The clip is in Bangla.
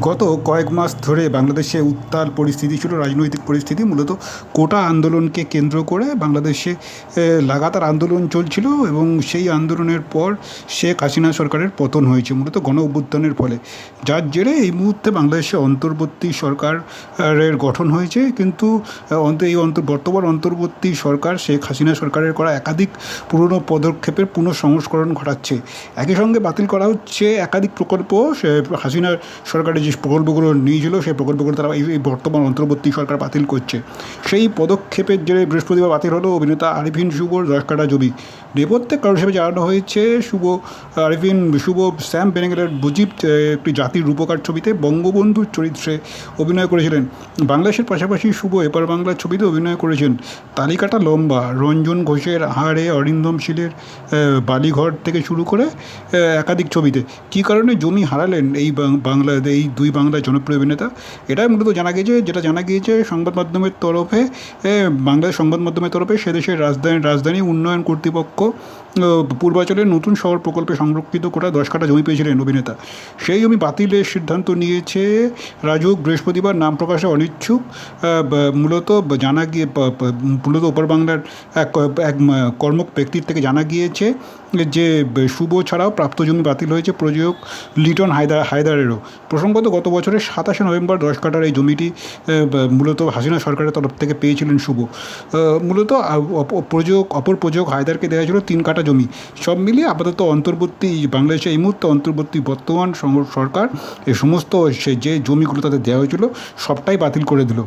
গত কয়েক মাস ধরে বাংলাদেশে উত্তাল পরিস্থিতি ছিল, রাজনৈতিক পরিস্থিতি মূলত কোটা আন্দোলনকে কেন্দ্র করে বাংলাদেশে লাগাতার আন্দোলন চলছিল এবং সেই আন্দোলনের পর শেখ হাসিনা সরকারের পতন হয়েছে মূলত গণ অভ্যুত্থানের ফলে। যার জেরে এই মুহূর্তে বাংলাদেশে অন্তর্বর্তী সরকারের গঠন হয়েছে। কিন্তু অন্ত- এই অন্তর বর্তমান অন্তর্বর্তী সরকার শেখ হাসিনা সরকারের করা একাধিক পুরনো পদক্ষেপের পুনঃসংস্করণ ঘটাচ্ছে। একই সঙ্গে বাতিল করা হচ্ছে একাধিক প্রকল্প হাসিনা সরকারের যে প্রকল্পগুলো নিয়েছিল, সেই প্রকল্পগুলো তারা এই বর্তমান অন্তর্বর্তী সরকার বাতিল করছে। সেই পদক্ষেপের জেরে বৃহস্পতিবার বাতিল হলো অভিনেতা আরিফিন শুভর দশ কাটা জমি নেপথ্যে কারণ হিসেবে জানানো হয়েছে, শুভ আরিফিন শুভ, স্যাম বেনেগেলের বুজিব একটি জাতির রূপকার ছবিতে বঙ্গবন্ধুর চরিত্রে অভিনয় করেছিলেন। বাংলাদেশের পাশাপাশি শুভ এপার বাংলার ছবিতে অভিনয় করেছেন। তালিকাটা লম্বা, রঞ্জন ঘোষের আহারে অরিন্দম শীলের বালিঘর থেকে শুরু করে একাধিক ছবিতে। কী কারণে জমি হারালেন এই বাংলা এই দুই বাংলার জনপ্রিয় অভিনেতা। এটাই মূলত জানা গিয়েছে, যেটা জানা গিয়েছে সংবাদ মাধ্যমের তরফে বাংলাদেশ সংবাদ মাধ্যমের তরফে সে দেশের রাজধানী রাজধানী উন্নয়ন কর্তৃপক্ষ পূর্বাচলের নতুন শহর প্রকল্পে সংরক্ষিত করা দশ কাটা জমি পেয়েছিলেন অভিনেতা। সেই জমি বাতিলের সিদ্ধান্ত নিয়েছে রাজুক বৃহস্পতিবার নাম প্রকাশে অনিচ্ছুক মূলত জানা গিয়ে মূলত ওপর বাংলার এক এক আহ, কর্মক ব্যক্তির থেকে জানা গিয়েছে যে শুভ ছাড়াও প্রাপ্ত জমি বাতিল হয়েছে প্রযোজক লিটন হায়দার হায়দারেরও। প্রসঙ্গত গত বছরের সাতাশে নভেম্বর দশ কাটার এই জমিটি মূলত হাসিনা সরকারের তরফ থেকে পেয়েছিলেন শুভ। মূলত প্রযোজক অপর প্রযোজক হায়দারকে দেওয়া ছিল তিন কাটা জমি। সব মিলিয়ে আপাতত অন্তর্বর্তী বাংলাদেশে এই মুহূর্তে অন্তর্বর্তী বর্তমান সরকার এই সমস্ত যে জমিগুলো তাদের দেওয়া হয়েছিল, সবটাই বাতিল করে দিল।